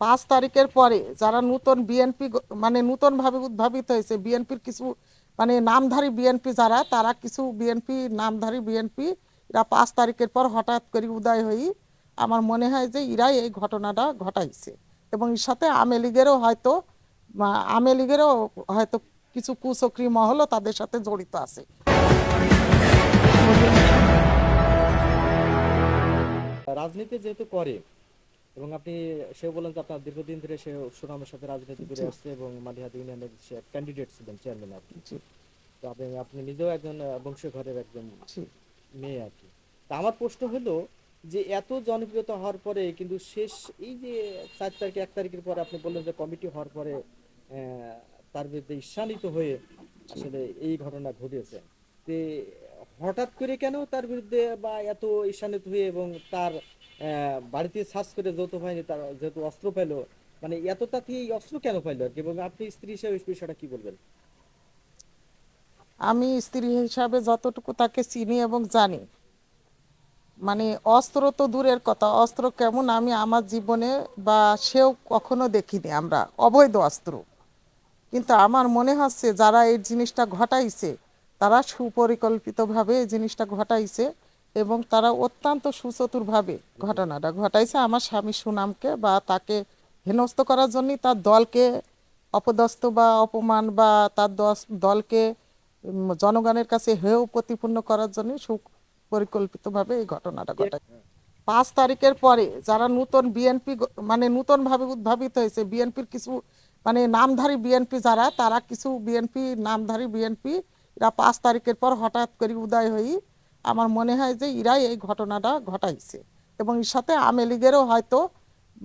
পাঁচ তারিখের পরে যারা নূতন বিএনপি মানে নূতনভাবে উদ্ভাবিত হয়েছে, বিএনপির কিছু মানে নামধারী বিএনপি যারা, তারা কিছু বিএনপি, নামধারী বিএনপি, এরা পাঁচ তারিখের পর হঠাৎ করে উদয় হই আমার মনে হয় যে এরাই এই ঘটনাটা ঘটাইছে। এবং এর সাথে আওয়ামী লীগেরও হয়তো আওয়ামী লীগেরও হয়তো কিছু কুচক্রি মহলও তাদের সাথে জড়িত আছে। রাজনীতি যেহেতু করে এবং আপনি সেও বলেন যে আপনার দীর্ঘদিন ধরে সে সুনামের সাথে রাজনীতি করে আসছে এবং মালিহাত ইউনিয়নের সে ক্যান্ডিডেট ছিলেন চেয়ারম্যান আর কি। তো আপনি আপনি নিজেও একজন আহ, বংশীয় ঘরের একজন মেয়ে আর কি। তা আমার প্রশ্ন হলো যে এত জনপ্রিয়তা হওয়ার পরে কিন্তু শেষ এই যে চার তারিখ এক তারিখের পরে আপনি বললেন যে কমিটি হওয়ার পরে তার বিরুদ্ধে ঈর্ষান্বিত হয়ে আসলে এই ঘটনা ঘটেছে। তে হঠাৎ করে কেন তার বিরুদ্ধে বা এত ঈর্ষান্বিত হয়ে এবং তার বাড়িতে সার্চ করে যৌথ বাহিনী তার যেহেতু অস্ত্র পেল মানে এত তাতে এই অস্ত্র কেন পাইলো? আর কি এবং আপনি স্ত্রী হিসেবে এই বিষয়টা কি বলবেন? আমি স্ত্রী হিসাবে যতটুকু তাকে চিনি এবং জানি মানে অস্ত্র তো দূরের কথা, অস্ত্র কেমন আমি আমার জীবনে বা সেও কখনো দেখিনি আমরা, অবৈধ অস্ত্র। কিন্তু আমার মনে হচ্ছে যারা এই জিনিসটা ঘটাইছে, তারা সুপরিকল্পিতভাবে এই জিনিসটা ঘটাইছে এবং তারা অত্যন্ত সুচতুরভাবে ঘটনাটা ঘটাইছে। আমার স্বামী সুনামকে বা তাকে হেনস্থ করার জন্যই তার দলকে অপদস্থ বা অপমান বা তার দলকে জনগণের কাছে হেয় প্রতিপূর্ণ করার জন্য সুপরিকল্পিতভাবে এই ঘটনাটা ঘটায়। পাঁচ তারিখের পরে যারা নূতন বিএনপি মানে নূতনভাবে উদ্ভাবিত হয়েছে বিএনপির কিছু মানে নামধারী বিএনপি যারা তারা কিছু বিএনপি নামধারী বিএনপি এরা পাঁচ তারিখের পর হঠাৎ করে উদয় হই আমার মনে হয় যে এরাই এই ঘটনাটা ঘটাইছে। এবং এর সাথে আওয়ামী লীগেরও হয়তো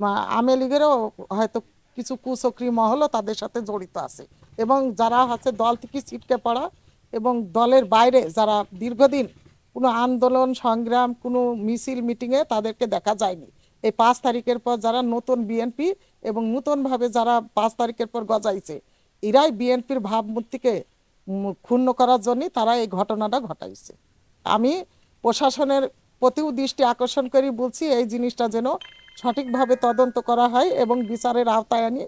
বা আওয়ামী লীগেরও হয়তো কিছু কুচক্রি মহলও তাদের সাথে জড়িত আছে। এবং যারা হচ্ছে দল থেকে ছিটকে পড়া এবং দলের বাইরে যারা দীর্ঘদিন কোনো আন্দোলন, সংগ্রাম, কোনো মিছিল, মিটিংয়ে তাদেরকে দেখা যায়নি। এই পাঁচ তারিখের পর যারা নতুন বিএনপি এবং নতুনভাবে যারা পাঁচ তারিখের পর গজাইছে এরাই বিএনপির ভাবমূর্তিকে ক্ষুণ্ণ করার জন্যই তারা এই ঘটনাটা ঘটাইছে। আমি প্রশাসনের প্রতিও দৃষ্টি আকর্ষণ করি, বলছি এই জিনিসটা যেন সঠিকভাবে তদন্ত করা হয় এবং বিচারের আওতায় আনি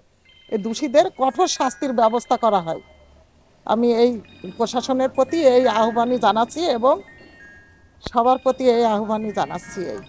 দোষীদের কঠোর শাস্তির ব্যবস্থা করা হয়। আমি এই প্রশাসনের প্রতি এই আহ্বানই জানাচ্ছি এবং সবার প্রতি এই আহ্বানই জানাচ্ছি এই।